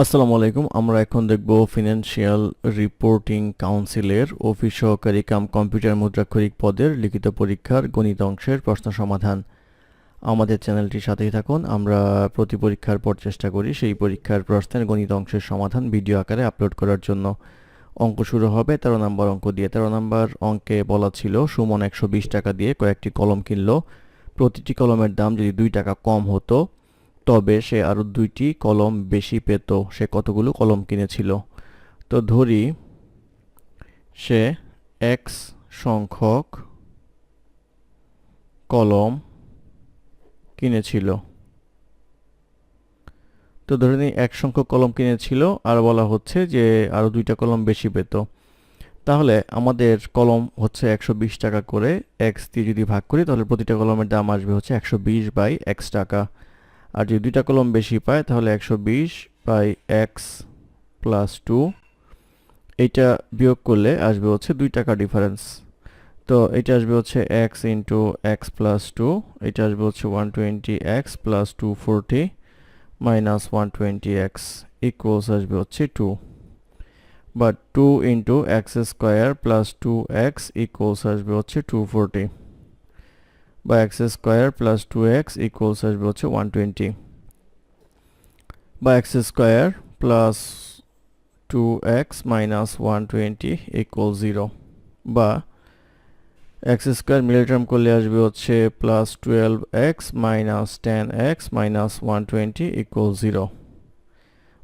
আসসালামু আলাইকুম, আমরা এখন দেখব ফিনান্সিয়াল রিপোর্টিং কাউন্সিলের অফিস সহকারী কাম কম্পিউটার মুদ্রাক্ষরিক পদের লিখিত পরীক্ষার গণিত অংশের প্রশ্ন সমাধান। আমাদের চ্যানেলটির সাথেই থাকুন, আমরা প্রতি পরীক্ষার পর চেষ্টা করি সেই পরীক্ষার প্রশ্নের গণিত অংশের সমাধান ভিডিও আকারে আপলোড করার জন্য। অঙ্ক শুরু হবে তেরো নম্বর অঙ্ক দিয়ে। তেরো নম্বর অঙ্কে বলা ছিল, সুমন একশো বিশ টাকা দিয়ে কয়েকটি কলম কিনলো। প্রতিটি কলমের দাম যদি দুই টাকা কম হতো তবে সে আরও দুইটি কলম বেশি পেত। সে কতগুলো কলম কিনেছিল? তো ধরি, সে এক্স সংখ্যক কলম কিনেছিল। তো ধরে নিই এক সংখ্যক কলম কিনেছিল, আর বলা হচ্ছে যে আরও দুইটা কলম বেশি পেত। তাহলে আমাদের কলম হচ্ছে একশো বিশ টাকা করে এক্স দিয়ে যদি ভাগ করি, তাহলে প্রতিটা কলমের দাম আসবে হচ্ছে একশো বিশ বাই এক্স টাকা। আর যদি দুইটা কলম বেশি পায়, তাহলে একশো বিশ বাই এক্স প্লাস টু, এইটা বিয়োগ করলে আসবে হচ্ছে দুই টাকা ডিফারেন্স। তো এটা আসবে হচ্ছে x into x plus two এটা আসবে হচ্ছে one twenty x plus two forty minus one twenty x equals আসবে হচ্ছে টু। বা two into x square plus two x equals আসবে হচ্ছে টু ফোরটি। বা x square plus two x equals আসবে হচ্ছে ওয়ান টোয়েন্টি বা x square plus two x minus one twenty equal zero বা এক্স স্কোয়ার মিডল টার্ম করলে আসবে হচ্ছে plus twelve x minus ten x minus one twenty equal zero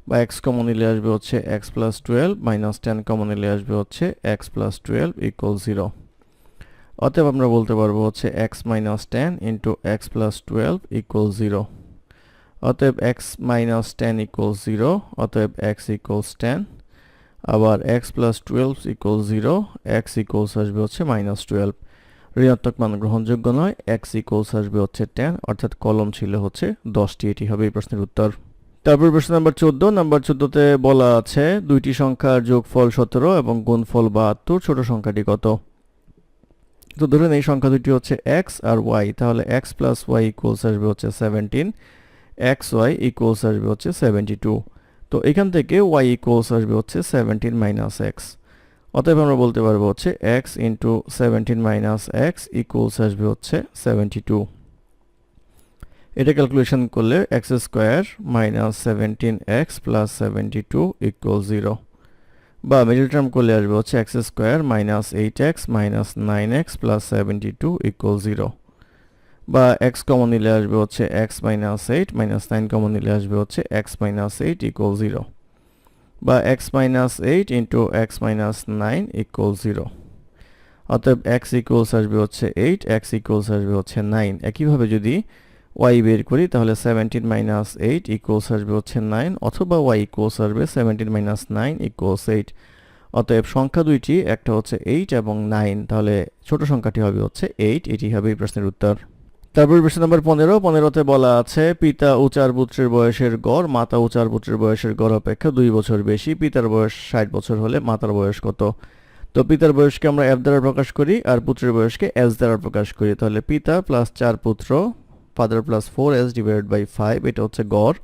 বা x common নিলে আসবে হচ্ছে x plus twelve minus ten common নিলে আসবে হচ্ছে x plus twelve equal zero অতএব আমরা বলতে পারব হচ্ছে x minus ten into x plus twelve equal zero অতএব x minus ten equal zero অতএব এক্স ইকুয়ালস টেন আবার x plus twelve equal zero x equals আসবে হচ্ছে মাইনাস টুয়েলভ ঋণাত্মক মান গ্রহণযোগ্য নয় এক্স ইকুয়ালস আসবে হচ্ছে টেন অর্থাৎ কলম ছিল হচ্ছে দশটি, এটি হবে এই প্রশ্নের উত্তর। তারপর প্রশ্ন নাম্বার চোদ্দ, নাম্বার চোদ্দতে বলা আছে, দুইটি সংখ্যার যোগফল সতেরো এবং গুণফল বাহাত্তর, ছোট সংখ্যাটি কত? তো ধরেন এই সংখ্যা দুটি হচ্ছে এক্স আর ওয়াই তাহলে এক্স প্লাস ওয়াই ইকুয়ালস আসবে হচ্ছে সেভেন্টিন এক্স ওয়াই ইকুয়ালস আসবে হচ্ছে সেভেন্টি টু তো এখান থেকে ওয়াই ইকুয়ালস আসবে হচ্ছে সেভেন্টিন মাইনাস এক্স অতএব আমরা বলতে পারব হচ্ছে x into seventeen minus x equals আসবে হচ্ছে সেভেন্টি টু এটা ক্যালকুলেশন করলে x square minus seventeen x plus seventy two equal zero বা মিডল টার্ম করলে আসবে হচ্ছে x square minus eight x minus nine x plus seventy two equal zero বা x common নিলে আসবে হচ্ছে x minus eight minus nine common নিলে আসবে হচ্ছে x minus eight equal zero বা x minus eight into x minus nine equal zero অতএব x equals আসবে হচ্ছে এইট এক্স ইকুয়ালস আসবে হচ্ছে নাইন একইভাবে যদি ওয়াই বের করি, তাহলে সেভেন্টিন মাইনাস এইট ইকুয়ালস আসবে হচ্ছে নাইন অথবা ওয়াই ইকুয়ালস আসবে seventeen minus nine equals eight অতএব সংখ্যা দুইটি, একটা হচ্ছে এইট এবং নাইন তাহলে ছোট সংখ্যাটি হবে হচ্ছে এইট এটি হবে এই প্রশ্নের উত্তর। তারপর প্রশ্ন নম্বর পনেরো, পনেরোতে বলা আছে, পিতা ও চার পুত্রের বয়সের গড়, মাতা ও চার পুত্রের বয়সের গড় অপেক্ষা দুই বছর বেশি, পিতার বয়স ষাট বছর হলে মাতার বয়স কত? তো পিতার বয়সকে আমরা এফ দ্বারা প্রকাশ করি, আর পুত্রের বয়সকে এস দ্বারা প্রকাশ করি, তাহলে পিতা প্লাস চার পুত্র father plus four s divided by five এটা হচ্ছে গড়।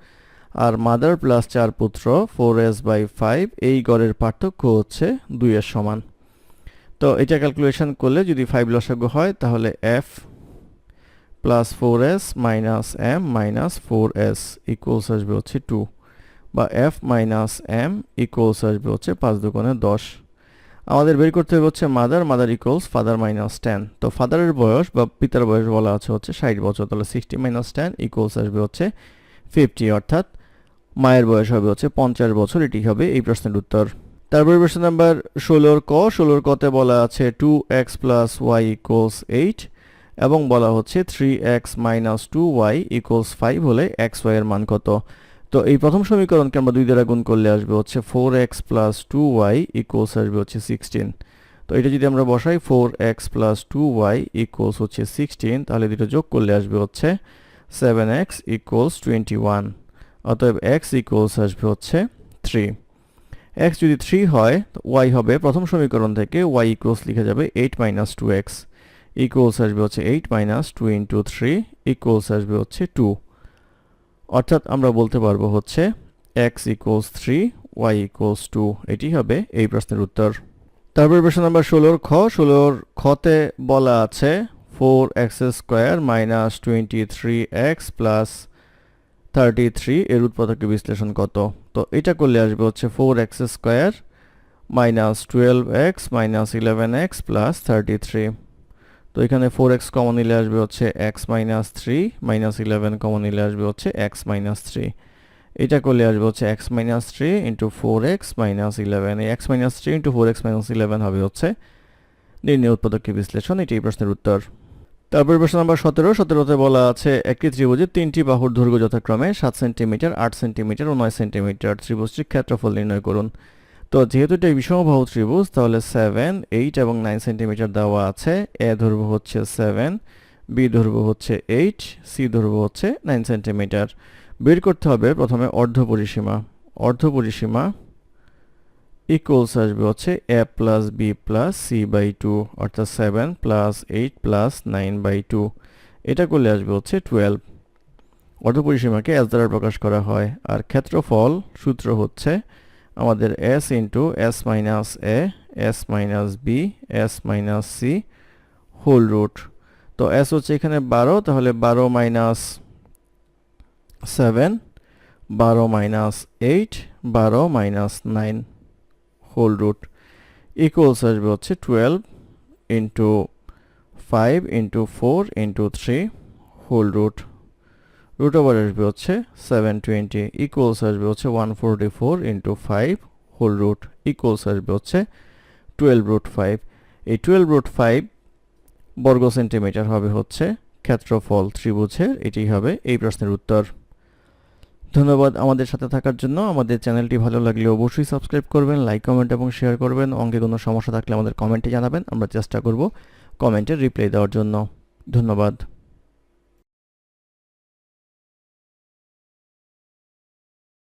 আর মাদার প্লাস চার পুত্র ফোর এস বাই ফাইভ এই গড়ের পার্থক্য হচ্ছে দুইয়ের সমান। তো এটা ক্যালকুলেশন করলে যদি ফাইভ লসাগু হয়, তাহলে f plus four s minus m minus four s equals আসবে হচ্ছে টু বা এফ মাইনাস এম ইকুয়ালস আসবে হচ্ছে পাঁচ দুগুণে দশ। আমাদের বের করতে হবে হচ্ছে mother mother equals father minus ten তো ফাদারের বয়স বা পিতার বয়স বলা আছে হচ্ছে ষাট বছর, তাহলে সিক্সটি মাইনাস টেন ইকুয়ালস আসবে হচ্ছে ফিফটি অর্থাৎ মায়ের বয়স হবে হচ্ছে পঞ্চাশ বছর, এটি হবে এই প্রশ্নের উত্তর। তারপরে প্রশ্ন নাম্বার ষোলোর ক, ষোলোর কতে বলা আছে two x plus y equals eight এবং বলা হচ্ছে three x minus two y equals five হলে এক্স ওয়াইয়ের মান কত? তো এই প্রথম সমীকরণকে আমরা দুই দ্বারা গুণ করলে আসবে হচ্ছে four x plus two y equals আসবে হচ্ছে সিক্সটিন তো এটা যদি আমরা বসাই four x plus two y equals হচ্ছে সিক্সটিন তাহলে দুটো যোগ করলে আসবে হচ্ছে seven x equals twenty one অতএব এক্স ইকুয়ালস আসবে হচ্ছে থ্রি এক্স যদি থ্রি হয় ওয়াই হবে প্রথম সমীকরণ থেকে ওয়াই ইকুয়ালস লিখে যাবে eight minus two x equals আসবে হচ্ছে eight minus two into three equals আসবে হচ্ছে টু অর্থাৎ আমরা বলতে পারব হচ্ছে x equals three y equals two এটি হবে এই প্রশ্নের উত্তর। তারপর প্রশ্ন নাম্বার ষোলোর খ, ষোলোর খতে বলা আছে four x square minus twenty three x plus thirty three এর উৎপাদকে বিশ্লেষণ কত? তো এটা করলে আসবে হচ্ছে four x square minus twelve x minus eleven x plus thirty three তো এখানে ফোর এক্স কমন নিলে আসবে হচ্ছে x minus three minus eleven common নিলে আসবে হচ্ছে এক্স মাইনাস থ্রি এটা করলে আসবে হচ্ছে x minus three into four x minus eleven এই x minus three into four x minus eleven হবে হচ্ছে নির্ণয় উৎপাদকীয় বিশ্লেষণ, এটি প্রশ্নের উত্তর। তারপর প্রশ্ন নাম্বার সতেরো। সতেরোতে বলা আছে, একটি ত্রিভুজের তিনটি বাহুর দৈর্ঘ্য যথাক্রমে সাত সেন্টিমিটার আট সেন্টিমিটার ও নয় সেন্টিমিটার ত্রিভুজটির ক্ষেত্রফল নির্ণয় করুন। তো যেহেতু এটা বিষমবাহু ত্রিভুজ, তাহলে সেভেন এইট এবং নাইন সেন্টিমিটার দেওয়া আছে। এ ধরবো হচ্ছে সেভেন বি ধরবো হচ্ছে এইট সি ধরবো হচ্ছে নাইন সেন্টিমিটার বের করতে হবে প্রথমে অর্ধ পরিসীমা। অর্ধ পরিসীমা ইকুয়ালস আসবে হচ্ছে a plus b plus c by two অর্থাৎ seven plus eight plus nine by two এটা করলে আসবে হচ্ছে টুয়েলভ অর্ধ পরিসীমাকে এস দ্বারা প্রকাশ করা হয়। আর ক্ষেত্রফল সূত্র হচ্ছে আমাদের s into s minus a s minus b s minus c whole root তো এস হচ্ছে এখানে বারো, তাহলে বারো মাইনাস সেভেন বারো মাইনাস এইট বারো minus nine whole root equals আসবে হচ্ছে twelve into five into four into three whole root root over আসবে হচ্ছে সেভেন টোয়েন্টি ইকুয়ালস আসবে হচ্ছে one forty four into five whole root equals আসবে হচ্ছে টুয়েলভ রুট ফাইভ এই টুয়েলভ রুট ফাইভ বর্গ সেন্টিমিটার হবে হচ্ছে ক্ষেত্রফল ত্রিভুজের, এটি হবে এই প্রশ্নের উত্তর। ধন্যবাদ আমাদের সাথে থাকার জন্য। আমাদের চ্যানেলটি ভালো লাগলে অবশ্যই সাবস্ক্রাইব করবেন, লাইক, কমেন্ট এবং শেয়ার করবেন। অঙ্কে কোনো সমস্যা থাকলে আমাদের কমেন্টে জানাবেন, আমরা চেষ্টা করব কমেন্টের রিপ্লাই দেওয়ার জন্য। ধন্যবাদ।